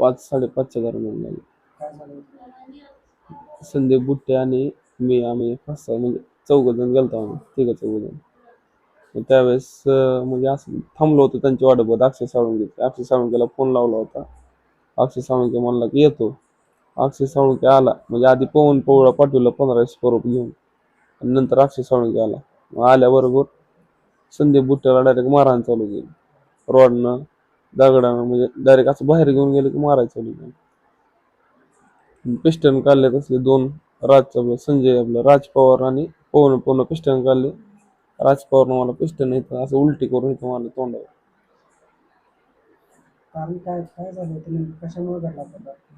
पाच साडेपाचच्या दरम्यान झाली? संदीप बुट्टे आणि मी आम्ही पाच सहा म्हणजे चौघ जण गेलतो आम्ही तिघं चौघ जण. त्यावेळेस म्हणजे असं थांबलो होतो त्यांची वाट बघत. अक्षय साळुंके अक्षय साळुंकेला फोन लावला होता. अक्षय साळुंके म्हणला की येतो. अक्षय साळुंके आला. म्हणजे आधी पवन पवळा पाठवला पंधरा स्वरूप घेऊन. आणि नंतर अक्षय साळुंके आला. आल्याबरोबर संदीप बुट्ट्याला डायरेक्ट मारहाण चालू केली. रॉडनं दगडानं म्हणजे डायरेक्ट असं बाहेर घेऊन गेलं की मारायचं पिस्टन काढले तसले दोन राजचा संजय आपलं राज पवार आणि पवन पवन पिस्टन काढले. राज पवारनं मला पिस्टन इथं असं उलटी करून इथं मला तोंडावर.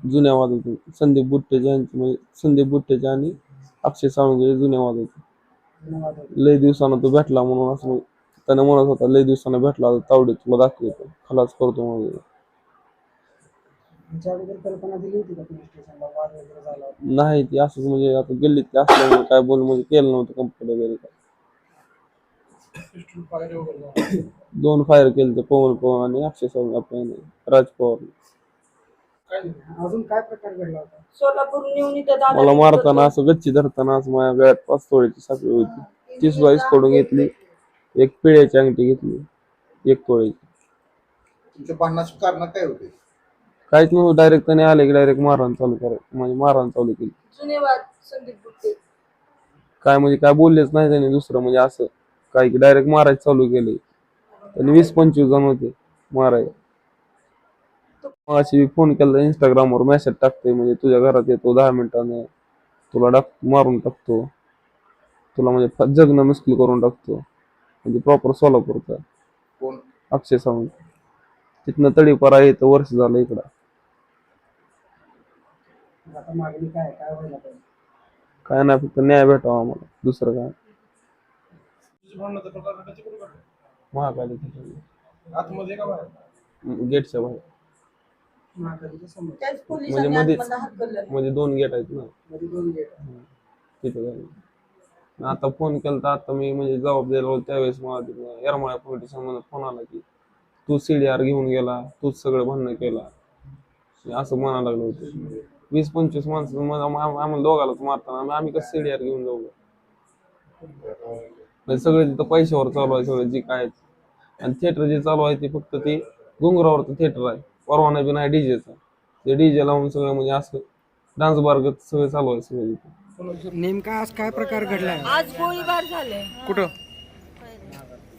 जुन्या वाद होते. संदीप बुट्टेचे यांचे म्हणजे संदीप बुट्टेचे आणि अक्षय सावंगे जुन्या होते. लय दिवसानं तो भेटला म्हणून असं त्याने म्हणत होता लय दिवसानं भेटला तावडे तुला दाखवतो. खलास करतो म्हणजे ह्याच्या अगोदर कल्पना दिली होती का पोलीस स्टेशनला? वाद वगैरे झाला होता. नाही ती असंच म्हणजे आता गल्लीत ते असल्यामुळे काय बोल म्हणजे केलं नव्हतं कंप्लेंट वगैरे काय. दोन फायर केले ते पवन पवन आणि अक्षय सावंगे आपण राज पवार. अजून काय प्रकार घडला होता? सोलापूर नेऊन इथं दादा मला मारताना असं गच्ची धरताना असं माझ्या गळ्यात पाच तोळ्याची साखळी होती. तीस बाईसकडून घेतली. एक पिळ्याची अंगठी घेतली एक तोळ्याची तुमच्या भांडणाची कारण काय होते? काहीच नव्हतं डायरेक्ट त्याने आले की डायरेक्ट मारहाण चालू करायचं म्हणजे मारहाण चालू केली. जुने वाद संदीप गुप्ते. काय म्हणजे काय बोललेच नाही त्याने दुसरं म्हणजे असं काय की डायरेक्ट मारायचं चालू केले त्यांनी वीस पंचवीस जण होते माराय अशी फोन केला इंस्टाग्रामवर मेसेज टाकते म्हणजे तुझ्या घरात येतो दहा मिनिटाने तुला टाक मारून टाकतो. तुला म्हणजे जगणं मुश्किल करून टाकतो. म्हणजे प्रॉपर सोलापूरचा. कोण? अक्षय सावंत. तिथनं तडीपारा येतं वर्ष झालं इकडं. मग आता मागणी काय आहे? काय व्हायला पाहिजे? काय नाही फक्त न्याय भेटावा आम्हाला. दुसरं काय? महाकाली आतमध्ये का बाहेर? गेटच्या बाहेर. महाकालीच्या समोर. त्याच म्हणजे पोलिसांनी मध्येच. आतमध्ये हाकललं म्हणजे दोन गेट आहेत ना. मध्ये दोन गेट. तिथे झालं आता फोन केला तर आता मी म्हणजे जबाब द्यायला त्यावेळेस मला येरमाळ्या पोलीस फोन आला की तू सीडीआर घेऊन गेला तूच सगळं भांडणं केला. असं म्हणायला लागलं होतं. वीस पंचवीस माणसं आम्हाला दोघालाच मारताना आम्ही- आम्ही कसं सीडीआर घेऊन जाऊ? म्हणजे सगळे तिथं पैशावर चालू आहे सगळं जे काय आणि थिएटर जे चालू आहे ते फक्त ते डोंगरावरचं थिएटर आहे. परवाना बी नाही डीजेचा ते डीजे लावून सगळं म्हणजे असं डान्स बारगत सगळं चालू आहे सगळं तिथं. नेमका आज काय प्रकार घडलाय? आज गोळीबार झाले. कुठं?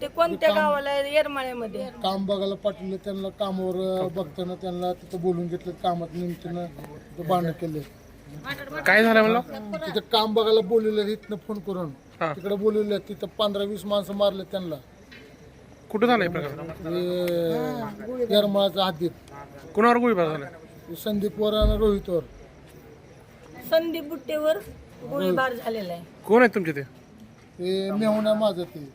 ते कोणत्या गावाला आहे? येरमाळ्यामध्ये. काम बघायला पाठवलं त्यांना कामावर बघताना त्यांना तिथं बोलून घेतलं कामात निमित्तानं तिथं भांडण केले. काय झालं म्हणलं? तिथं काम बघायला बोलवलं इथनं फोन करून. हा. तिकडे बोलवलं तिथं पंधरा वीस माणसं मारले त्यांना. कुठं झालंय प्रकार? ते येरमाळाच्या हद्दीत कुणावर गोळीबार झालाय संदीपवर आणि रोहितवर. संदीप बुट्टेवर. गोळीबार झालेला आहे. कोण आहेत तुमचे ते? ते मेहून आहे माझं ते.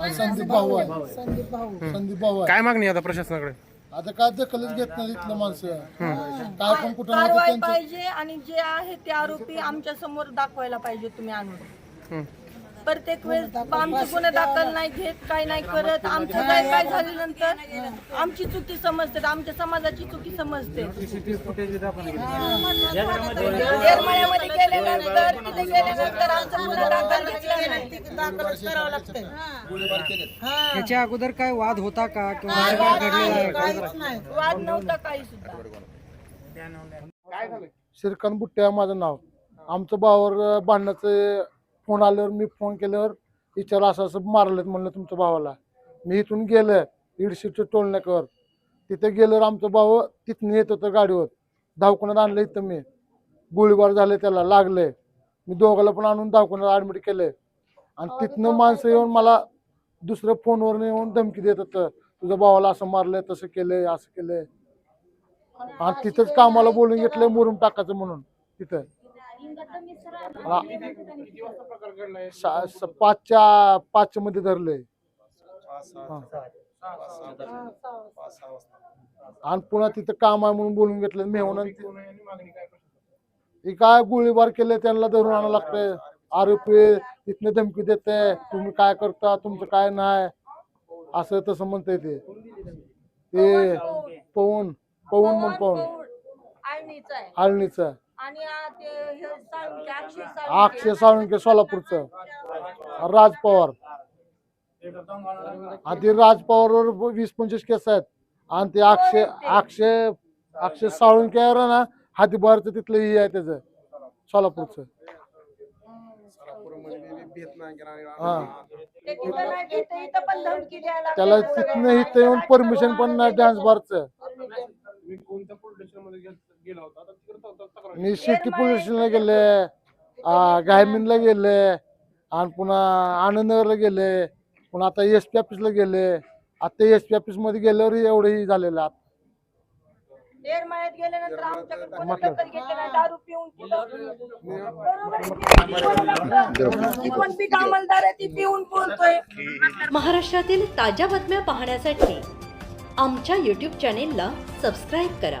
आणि संदीप भाऊ आहे. संदीप भाऊ संदीप भाऊ आहे. काय मागणी आहे आता प्रशासनाकडे? आता काय दखलच घेत नाही इथलं माणसं. काय पण कुठं नाही कारवाई त्यांचं पाहिजे आणि जे आहे ते आरोपी आमच्यासमोर दाखवायला पाहिजे तुम्ही आणून. हं. प्रत्येक वेळेस आमचे गुन्हे दाखल नाही घेत काय नाही करत. आमचं काय काय झाल्यानंतर आमची चुकी समजते आमच्या समाजाची चुकी समजते. येरमाळ्यामध्ये गेल्यानंतर तिथे गेल्यानंतर आमचं गुन्हा दाखल घेतला नाही. ह्याच्या अगोदर काय वाद होता का किंवा असं काय घडलेलं आहे का? वाद नव्हता काही सुद्धा श्रीकांत बुट्टे आहे माझं नाव. आमचं भावावर भांडणाचं फोन आल्यावर मी फोन केल्यावर विचार असं असं मारलेत म्हणलं तुमच्या भावाला. मी इथून गेलं इडशीच्या टोलण्याकर तिथे गेल्यावर आमचं भाऊ तिथून येत होतं गाडीवर. दवाखान्यात आणलं इथं मी. गोळीबार झाले त्याला लागले. मी दोघाला पण आणून दवाखान्यात ॲडमिट केले. आणि तिथनं माणसं येऊन मला दुसऱ्या फोनवर येऊन धमकी देत होतं. तुझ्या भावाला असं मारलंय तसं केलंय असं केलंय. आणि तिथंच कामाला बोलून घेतलंय मुरुम टाकायचं म्हणून तिथं. हा. सा- स- पाचच्या पाचच्या मध्ये धरलंय. आणि पुन्हा तिथं काम आहे म्हणून बोलून घेतलं मेहून हे काय गोळीबार केले त्यांना धरून आणावं लागतंय. आरोपी तिथनं धमकी देते तुम्ही काय करता तुमचं काय नाही. असं तसं म्हणतंय ते. ते पवन पवन म्हणून पवन. आळणीचं आहे. आळणीचं आणि आ, ते हे साळुंके, अक्षय साळुंके. अक्षय साळुंके सोलापूरचं. राज पवार. आणि ते राज पवारवर वीस पंचवीस केस आहेत. आणि ते अक्षय अक्षय अक्षय साळुंके आहे ना हातीबारचं तिथलं हे आहे त्याचं सोलापूरचं. हा. ते तिथं नाही देत, ते इथं पण धमकी द्यायला लागले. त्याला तिथनं इथं येऊन परमिशन पण नाही डान्स बारचं मी कोणत्या पोलीस स्टेशनमध्ये गेला होता? तर मी सिटी पोलीस स्टेशनला गेले गायमीनला गेले आणि पुन्हा आनंदनगरला गेले पुन्हा आता एस पी ऑफिसला गेले. आता एस पी ऑफिसमध्ये गेल्यावर एवढंही झालेलं आहे. येरमाळ्यात गेल्यानंतर आमच्याकडे कोणी म्हटलं. दखल घेतली नाही दारू पिऊन कुठं? बरोबर आहे की? ती पण पीक अंमलदार आहे ती पिऊन बोलतोय महाराष्ट्रातील ताज्या बातम्या पाहण्यासाठी आमच्या यूट्यूब चॅनेलला सबस्क्राईब करा.